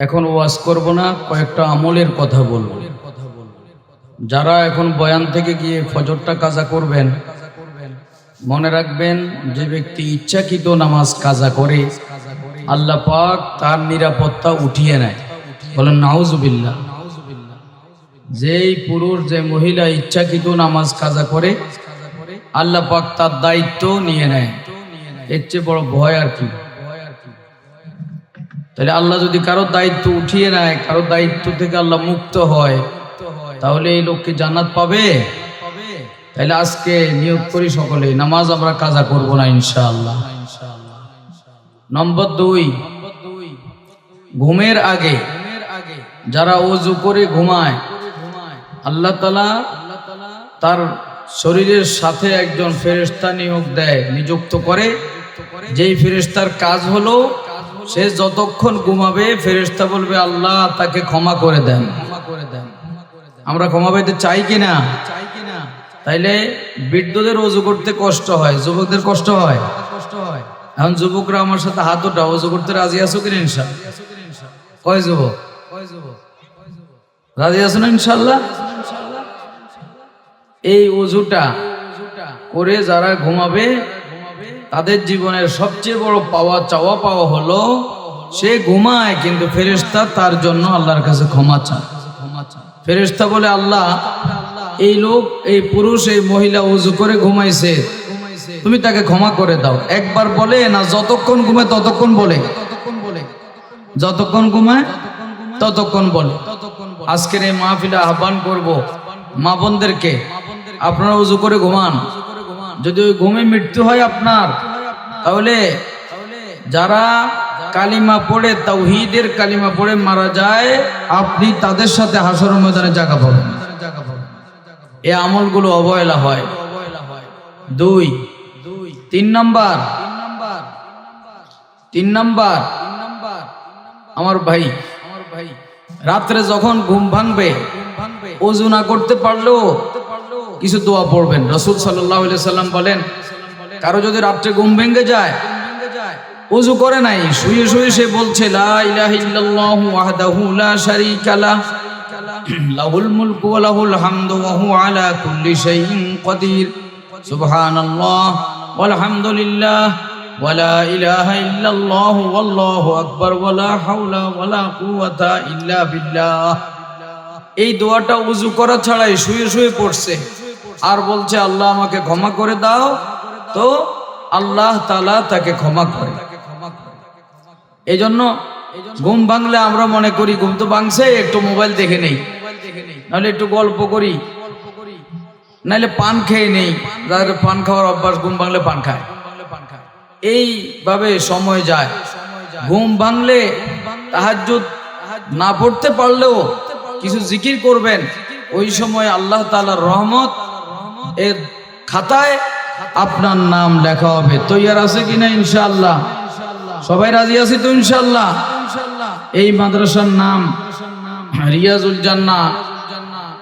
এখন ওয়াজ করব না, কয়েকটা আমলের কথা বলব। যারা এখন বয়ান থেকে গিয়ে ফজরটা কাজা করবেন, মনে রাখবেন যে ব্যক্তি ইচ্ছাকৃত নামাজ কাজা করে, আল্লাহ পাক তার নিরাপত্তা উঠিয়ে নেয়। বলেন, নাউজুবিল্লাহ। যেই পুরুষ, যে মহিলা ইচ্ছাকৃত নামাজ কাজা করে, আল্লাহ পাক তার দায়িত্ব নিয়ে নেয়। এর চেয়ে বড় ভয় আর কি? তাহলে আল্লাহ যদি কারও দায়িত্ব উঠিয়ে নেয় কারও দায়িত্ব থেকে আল্লাহ মুক্ত হয়, তাহলে এই লোককে জান্নাত পাবে? তাহলে আজকে নিয়োগ করি সকলে, নামাজ আমরা কাজা করব না ইনশাআল্লাহ। নম্বর দুই, ঘুমের আগে যারা অজু করে ঘুমায়, আল্লাহ তালা তার শরীরের সাথে একজন ফেরেস্তা নিয়োগ দেয়, নিযুক্ত করে। যেই ফেরেস্তার কাজ হলো সে যতক্ষণ ঘুমাবে ফেরেস্তা বলবে, আল্লাহ তাকে ক্ষমা করে দেন। আমরা ক্ষমা পেতে চাই কি না? চাই কি তাইলে বৃদ্ধদের অজু করতে কষ্ট হয়, যুবকদের কষ্ট হয়। কষ্ট হয় এখন যুবকরা আমার সাথে হাত ওঠা অজু করতে রাজি আছো কিনা কয় যুবক কয় যুবক? রাজি আছো না ইনশাল্লাহ? এই অজুটা করে যারা ঘুমাবে তাদের জীবনের সবচেয়ে বড় পাওয়া, চাওয়া পাওয়া হলো, সে ঘুমায় কিন্তু ফেরেস্তা তার জন্য আল্লাহর কাছে ক্ষমা চায়। ফেরেস্তা বলে, আল্লাহ, এই লোক, এই পুরুষ, এই মহিলা উজু করে ঘুমাইছে। তুমি তাকে ক্ষমা করে দাও। একবার বলে না, যতক্ষণ ঘুমায় ততক্ষণ বলে। যতক্ষণ ঘুমায় ততক্ষণ বলে। আজকের এই মাহফিলে আহ্বান করব মা বোনদেরকে, আপনারা উজু করে ঘুমান। যদি ওই ঘুমে মৃত্যু হয় আপনার, তাহলে যারা কালিমা পড়ে, তাওহীদের কালিমা পড়ে মারা যায়, আপনি তাদের সাথে হাসর ময়দানে জায়গা পাবেন। এই আমলগুলো অবহেলা হয়। দুই, তিন নাম্বার তিন নাম্বার, আমার ভাই আমার ভাই রাত্রে যখন ঘুম ভাঙবে অজু না করতে পারলেও কিছু দোয়া পড়বেন। রসুল সাল্লাহ সাল্লাম বলেন, কারও যদি রাত্রে ঘুম ভেঙে যায়, উজু করে নাই, শুয়ে শুয়ে সে বলছে কুল্লি ওয়াল হামদুলিল্লাহ ওয়া লা ইলাহা ইল্লাল্লাহ ওয়াল্লাহু আকবার, ওয়া লা হাওলা ওয়া কুওয়াতা ইল্লা এই দোয়াটা উজু করা ছাড়াই শুয়ে শুয়ে পড়ছে। আর বলছে, আল্লাহ আমাকে ক্ষমা করে দাও। তো আল্লাহ তালা তাকে ক্ষমা করে। এই জন্য ঘুম ভাঙলে আমরা মনে করি, ঘুম তো ভাঙছে, একটু মোবাইল দেখে নেই। নাহলে একটু গল্প করি। নাহলে পান খেয়ে নেই। যাদের পান খাওয়ার অভ্যাস, ঘুম ভাঙলে পান খায়। এইভাবে সময় যায়। ঘুম ভাঙলে তাহাজ্জুদ না পড়তে পারলেও কিছু জিকির করবেন। ওই সময় আল্লাহ তালার রহমত খাতায় আপনার নাম লেখা হবে। তৈয়ার আছে কিনা ইনশাল্লাহ সবাই রাজি আছে তো ইনশাল্লাহ এই মাদ্রাসার নাম রিয়াজুল জান্না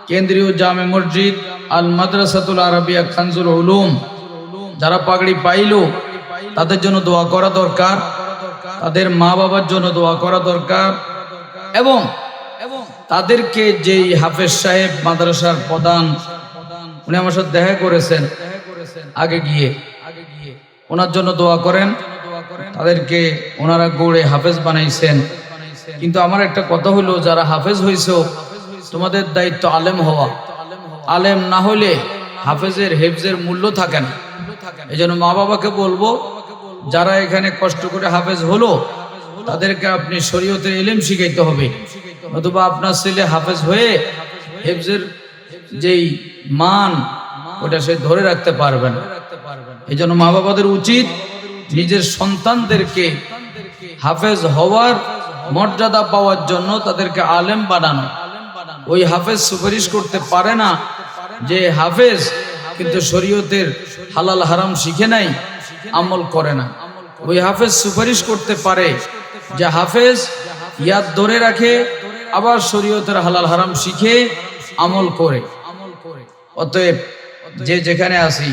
কেন্দ্রীয় জামে মসজিদ আল মাদ্রাসাতুল আরবিয়া খানজুল উলুম। যারা পাগড়ি পাইল, তাদের জন্য দোয়া করা দরকার। তাদের মা বাবার জন্য দোয়া করা দরকার। এবং তাদেরকে যেই হাফেজ সাহেব মাদ্রাসার প্রধান উনি আমার সাথে দেখা করেছেন, আগে গিয়ে। ওনার জন্য দোয়া করেন। তাদেরকে ওনারা গড়ে হাফেজ বানাইছেন। কিন্তু আমার একটা কথা হলো, যারা হাফেজ হয়েছ তোমাদের দায়িত্ব আলেম হওয়া। আলেম না হলে হাফেজের হেফজের মূল্য থাকে না। এই জন্য মা বাবাকে বলব, যারা এখানে কষ্ট করে হাফেজ হলো, তাদেরকে আপনি শরীয়তের এলেম শিখাইতে হবে। অথবা আপনার ছেলে হাফেজ হয়ে হেফজের যেই মান, ওটা সে ধরে রাখতে পারবেন এই জন্য মা বাবাদের উচিত নিজের সন্তানদেরকে হাফেজ হওয়ার মর্যাদা পাওয়ার জন্য তাদেরকে আলেম বানানো। ওই হাফেজ সুপারিশ করতে পারে না যে হাফেজ, কিন্তু শরীয়তের হালাল হারাম শিখে নাই, আমল করে না। ওই হাফেজ সুপারিশ করতে পারে যে হাফেজ ইয়াদ ধরে রাখে, আবার শরীয়তের হালাল হারাম শিখে আমল করে। অতএব যে যেখানে আসি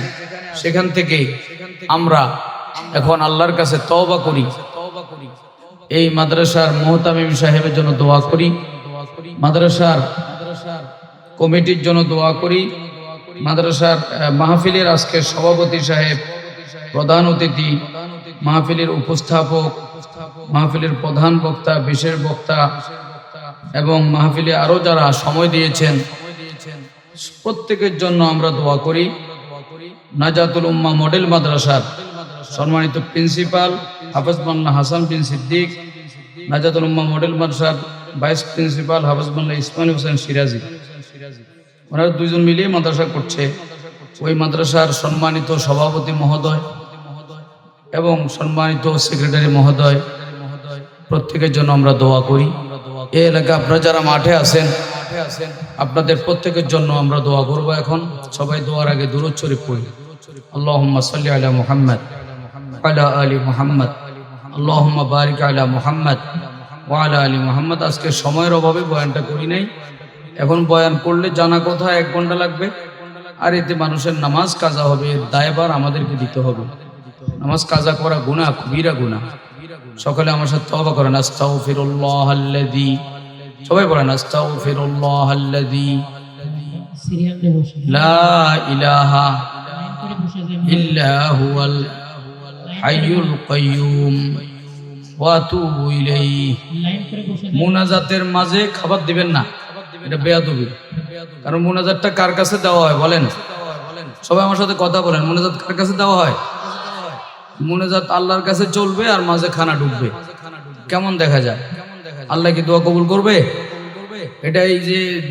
সেখান থেকে আমরা এখন আল্লাহর কাছে তওবা করি। এই মাদ্রাসার মোহতামিম সাহেবের জন্য দোয়া করি। মাদ্রাসার কমিটির জন্য দোয়া করি। মাদ্রাসার মাহফিলের আজকে সভাপতি সাহেব, প্রধান অতিথি, মাহফিলের উপস্থাপক, মাহফিলের প্রধান বক্তা, বিশেষ বক্তা এবং মাহফিলে আরও যারা সময় দিয়েছেন প্রত্যেকের জন্য আমরা দোয়া করি। নাজাতুল উম্মা মডেল মাদ্রাসার সম্মানিত প্রিন্সিপাল হাফেজ মাল্লা হাসান বিন সিদ্দিক, নাজাতুল উম্মা মডেল মাদ্রাসার ভাইস প্রিন্সিপাল হাফেজ মাল্লা ইসমাইল হোসেন সিরাজি। ওনারা দুইজন মিলিয়ে মাদ্রাসা করছে। ওই মাদ্রাসার সম্মানিত সভাপতি মহোদয় এবং সম্মানিত সেক্রেটারি মহোদয় প্রত্যেকের জন্য আমরা দোয়া করি। এ এলাকা আপনারা যারা মাঠে আছেন আপনাদের প্রত্যেকের জন্য আমরা দোয়া করব এখন। সবাই দোয়ার আগে দূরত শরীফ পড়ি। আল্লাহুম্মা সাল্লি আলা মুহাম্মদ আলা আলি মুহাম্মদ। আল্লাহুম্মা বারিক আলা মুহাম্মদ ওয়া আলা মুহাম্মদ। আজকে সময়ের অভাবে বয়ানটা করি নাই। এখন বয়ান করলে জানা কথা এক ঘণ্টা লাগবে। আর এতে মানুষের নামাজ কাজা হবে দায়বার আমাদেরকে দিতে হবে। নামাজ কাজা করা গুনাহ কবিরা গুনাহ। সকালে আমার সাথে তওবা করেন। আস্তাগফিরুল্লাহ আল্লাযী সবাই বলেন, আস্তাগফিরুল্লাহ লা ইলাহা ইল্লা মুনাজাতের মাঝে খাবার দিবেন না। এটা বেয়াদবি। কারণ মুনাজাতটা কার কাছে দেওয়া হয় বলেন? সবাই আমার সাথে কথা বলেন, মুনাজাত কার কাছে দেওয়া হয়? মুনাজাত আল্লাহর কাছে চলবে আর মাঝে খানা ঢুকবে কেমন দেখা যায়? আল্লাহ কি দোয়া কবুল করবে? এটা এই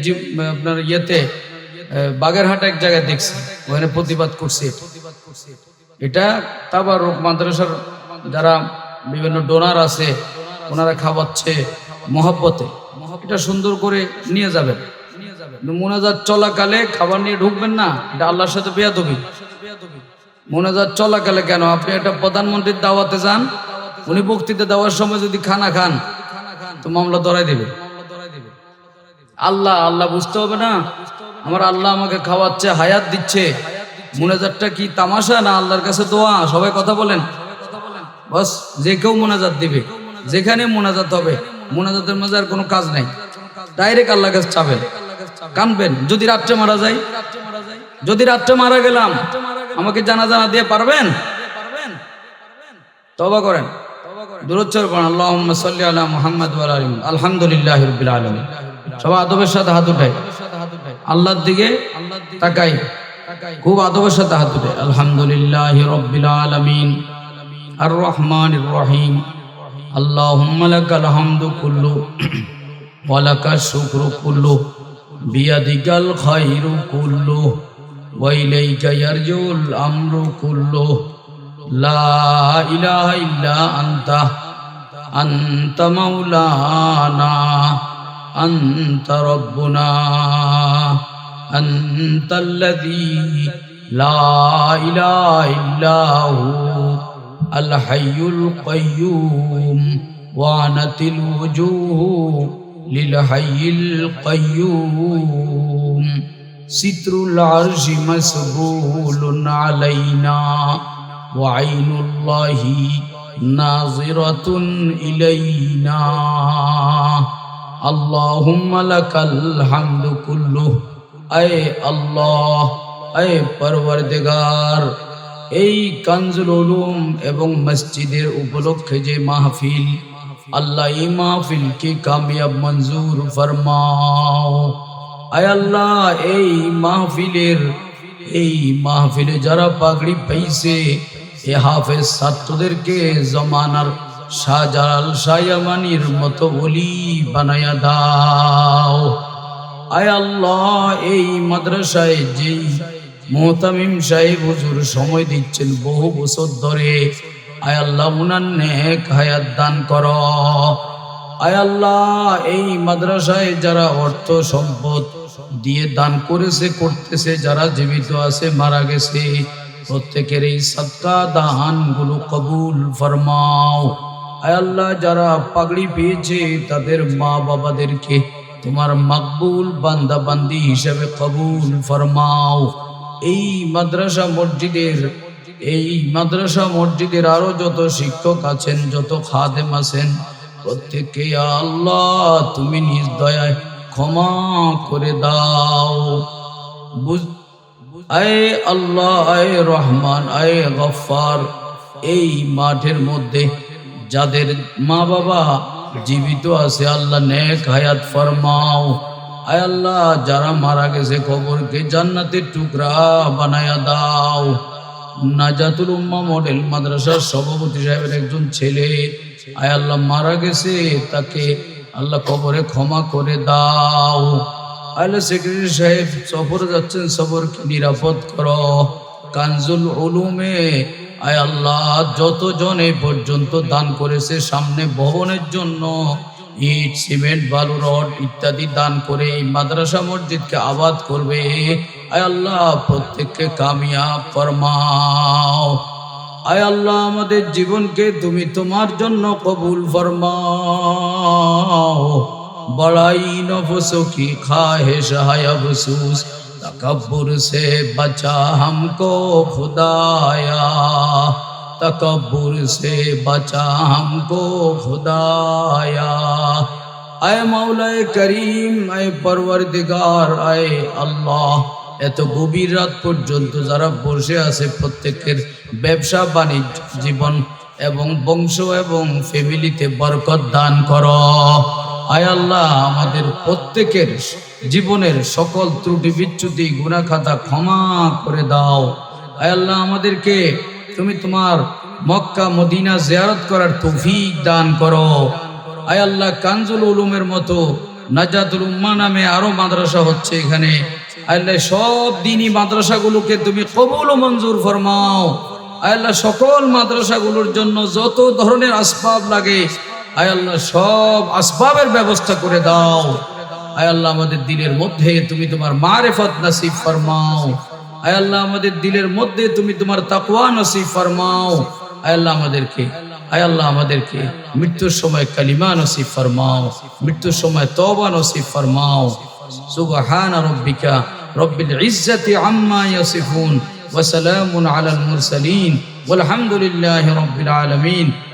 যে আপনার ইয়েতে বাগেরহাট এক জায়গায় দেখছি, ওখানে প্রতিবাদ করছে। এটা তারপর মাদ্রাসার যারা বিভিন্ন ডোনার আছে, ওনারা খাওয়াচ্ছে মহব্বতে। এটা সুন্দর করে নিয়ে যাবেন। মোনাজাত চলাকালে খাবার নিয়ে ঢুকবেন না, এটা আল্লাহর সাথে বেয়াদবি। মোনাজাত চলাকালে কেন? আপনি একটা প্রধানমন্ত্রীর দাওয়াতে যান, উনি বক্তৃতা দেওয়ার সময় যদি খানা খান তো মামলা ধরাই দেবে। আল্লাহ আল্লাহ বুঝতে হবে না। আমার আল্লাহ আমাকে খাওয়াচ্ছে, হায়াত দিচ্ছে। মোনাজাতটা কি তামাশা না আল্লাহর কাছে দোয়া? সবাই কথা বলেন। বস, যে কেউ মোনাজাত দিবে। যেখানে মোনাজাত হবে, মোনাজাতের মাঝে আর কোনো কাজ নাই। ডাইরেক্ট আল্লাহ কাছে চাবেন কানবেন, যদি রাত্রে মারা যায় যদি রাত্রে মারা গেলাম, আমাকে জানা জানা দিয়ে পারবেন? তবা করেন। দূরোচ্চার করেন আল্লাহুম্মা সাল্লি আলা মুহাম্মদ। আলহামদুলিল্লাহি রাব্বিল সবাই আদবের সাথে হাত উঠাই আল্লাহর দিকে তাকাই খুব আদবের সাথে হাত উঠাই আলহামদুলিল্লাহি রাব্বিল আলামিন। আর রহমানির রহিম লাকাল হামদু কুল্লু ওয়া লাকাশ শুকরু কুল্লু বিয়াদিকাল খায়রু কুল্লু ওয়া ইলাইকা ইয়ারজুল لا إله إلا أنت. أنت مولانا. أنت ربنا. أنت الذي لا إله إلا هو. الحي القيوم. وعنت الوجوه للحي القيوم. ستر العرش مسهول علينا. وعين الله ناظرة إلينا اللهم لك الحمد كله أي الله أي পরওয়ারদিগার এই কানজুল উলুম এবং মসজিদের উপলক্ষে যে মাহফিল আল্লাহ এই মাহফিলকে কামিয়াব মঞ্জুর ফরমাও আয় আল্লাহ এই মাহফিলের এই মাহফিলে যারা পাগড়ি পাইছে এ হাফেজ ছাত্রদেরকে জমানার শাহজালাল শাহয়ামানির মতো বলি বানায়া দাও। আয় আল্লাহ, এই মাদ্রাসায় যেই মোহতামিম সাহেব হুজুর সময় দিচ্ছেন বহু বছর ধরে, আয় আল্লাহ উনার নেক হায়াত দান কর। আয় আল্লাহ, এই মাদ্রাসায় যারা অর্থ সম্পদ দিয়ে দান করেছে, করতেছে, যারা জীবিত আছে, মারা গেছে প্রত্যেকের এই সৎকা দানগুলো কবুল ফরমাও। আল্লাহ, যারা পাগড়ি পেয়েছে, তাদের মা বাবাদেরকে তোমার মকবুল বান্দা বান্দি হিসেবে কবুল ফরমাও। এই মাদ্রাসা মসজিদের, এই মাদ্রাসা মসজিদের আরও যত শিক্ষক আছেন, যত খাদেম আছেন, প্রত্যেককে আল্লাহ, তুমি নিজ দয়ায় ক্ষমা করে দাও। বুঝ আয় আল্লাহ, আয় রহমান, আয় গফার এই মাঠের মধ্যে যাদের মা বাবা জীবিত আছে, আল্লাহ নেক হায়াত ফরমাও। আয় আল্লাহ, যারা মারা গেছে খবরকে জান্নাতের টুকরা বানায়া দাও। নাজাতুল উম্মা মডেল মাদ্রাসার সভাপতি সাহেবের একজন ছেলে, আয় আল্লাহ মারা গেছে, তাকে আল্লাহ কবরে ক্ষমা করে দাও। আল্লাহ সেক্রেটারি সাহেব সফরে যাচ্ছেন সফরকে নিরাপদ করো? কানজুল উলুমে, আয় আল্লাহ, যতজন এই পর্যন্ত দান করেছে সামনে ভবনের জন্য, ইট, সিমেন্ট, বালু, রড ইত্যাদি দান করে এই মাদ্রাসা মসজিদকে আবাদ করবে। আয় আল্লাহ, প্রত্যেককে কামিয়াব ফরমাও। আয় আল্লাহ, আমাদের জীবনকে তুমি তোমার জন্য কবুল ফরমাও। বলাই নফস কি খাহে সহায় বসুস তকবর সে বচা হমকো খুদায়া। তকবর সে বচা হমকো খুদায়া। আয় করিম, আয় পরবর দিগার আয় আল্লাহ। এত গভীর রাত পর্যন্ত যারা বসে আছে প্রত্যেকের ব্যবসা, বাণিজ্য, জীবন এবং বংশ এবং ফ্যামিলিতে বরকত দান করো। আয় আল্লাহ, আমাদের প্রত্যেকের জীবনের সকল ত্রুটি, বিচ্যুতি গুণাখাতা ক্ষমা করে দাও। আয় আল্লাহ, আমাদেরকে তুমি তোমার মক্কা, মদিনা জিয়ারত করার তৌফিক দান করো। আয় আল্লাহ, কানজুল উলুমের মতো নাজাতুল উম্মা নামে আরও মাদ্রাসা হচ্ছে এখানে। আল্লাহ, সব দিনই মাদ্রাসাগুলোকে তুমি কবুল ও মঞ্জুর ফরমাও। আল্লাহ, সকল মাদ্রাসাগুলোর জন্য যত ধরনের আসবাব লাগে আয় আল্লাহ, সব আসবাবের ব্যবস্থা করে দাও। আয় আল্লাহ, আমাদের দিলের মধ্যে তুমি তোমার মারেফত নাসিব ফরমাও। আয় আল্লাহ, আমাদের দিলের মধ্যে তুমি তোমার তাকুয়া নসিব ফরমাও। আয় আল্লাহ, আমাদেরকে, আয় আল্লাহ, আমাদেরকে মৃত্যুর সময় কালিমা নসিব ফরমাও, মৃত্যুর সময় তবা নসিব ফরমাও। সুবহান রব্বিকা রব্বিল ইজ্জতি আম্মা ইয়াসিফুন ওয়া সালামুন আলাল মুরসালিন। ওয়াল হামদুলিল্লাহি রব্বিল আলামিন।